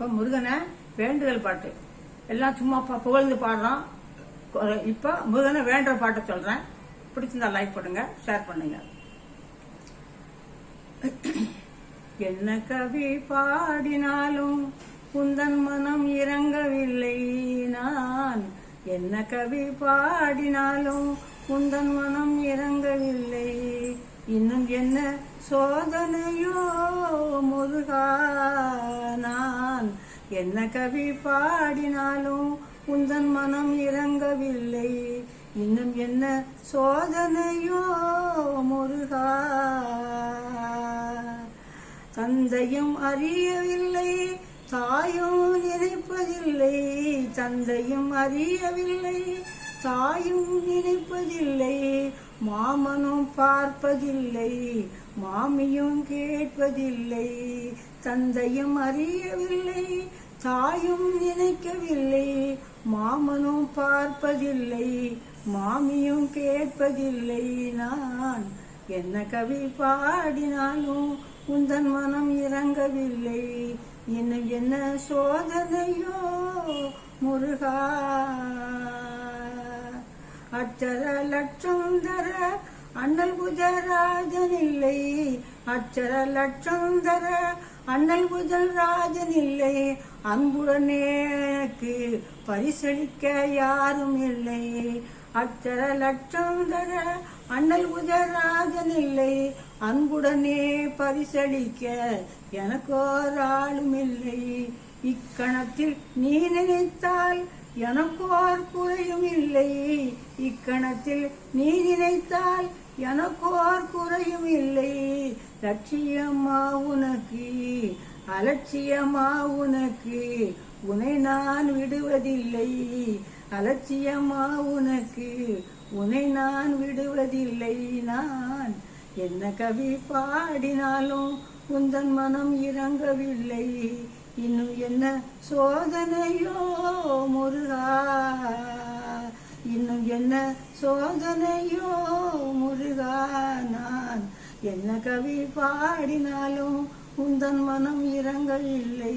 இப்போ முருகனை வேண்டுதல் பாட்டு. எல்லாம் சும்மா புகழ்ந்து பாடுறோம் கொ- இப்போ முருகனை வேண்டுற பாட்டை சொல்றேன். பிடிச்சிருந்தா லைக் பண்ணுங்க ஷேர் பண்ணுங்க. என்ன கவி பாடினாலும் குந்தன் மனம் இறங்கவில்லை நான். என்ன கவி பாடினாலும் குந்தன் மனம் இறங்கவில்லை. இன்னும் என்ன சோதனையோ முருகா? என்ன கவி பாடினாலும் உந்தன் மனம் இறங்கவில்லை. இன்னும் என்ன சோதனையோ முருகா? தந்தையும் அறியவில்லை தாயும் நினைப்பதில்லை. தந்தையும் அறியவில்லை தாயும் நினைப்பதில்லை மாமனும் பார்ப்பதில்லை மாமியும் கேட்பதில்லை தந்தையும் அறியவில்லை தாயும் நினைக்கவில்லை மாமனும் பார்ப்பதில்லை மாமியும் கேட்பதில்லை. நான் என்ன கவி பாடினாலும் உந்தன் மனம் இறங்கவில்லை. இன்னும் என்ன சோதனையோ முருகா? அச்சர லட்சம் தர அண்ணல் குஜராஜன் இல்லை. அச்சர லட்சம் தர அண்ணல் குஜராஜன் இல்லை. அன்புடனேக்கு பரிசளிக்க யாரும் இல்லை. அச்சர லட்சம் தர அண்ணல் குஜராஜன் இல்லை. அன்புடனே பரிசளிக்க எனக்கோர் ஆளும் இல்லை. இக்கணத்தில் நீ நினைத்தால் எனக்கோர் குறையும் இல்லை. இக்கணத்தில் நீ நினைத்தால் எனக்கோர் குறையும் இல்லை. லட்சியமா உனக்கு அலட்சியமா உனக்கு உன்னை நான் விடுவதில்லை. அலட்சியமா உனக்கு உன்னை நான் விடுவதில்லை. நான் என்ன கவி பாடினாலும் உந்தன் மனம் இறங்கவில்லை. இன்னும் என்ன சோதனையோ முருகா இன்னும் என்ன சோதனையோ முருகா நான் என்ன கவி பாடினாலும் உந்தன் மனம் இறங்கவில்லை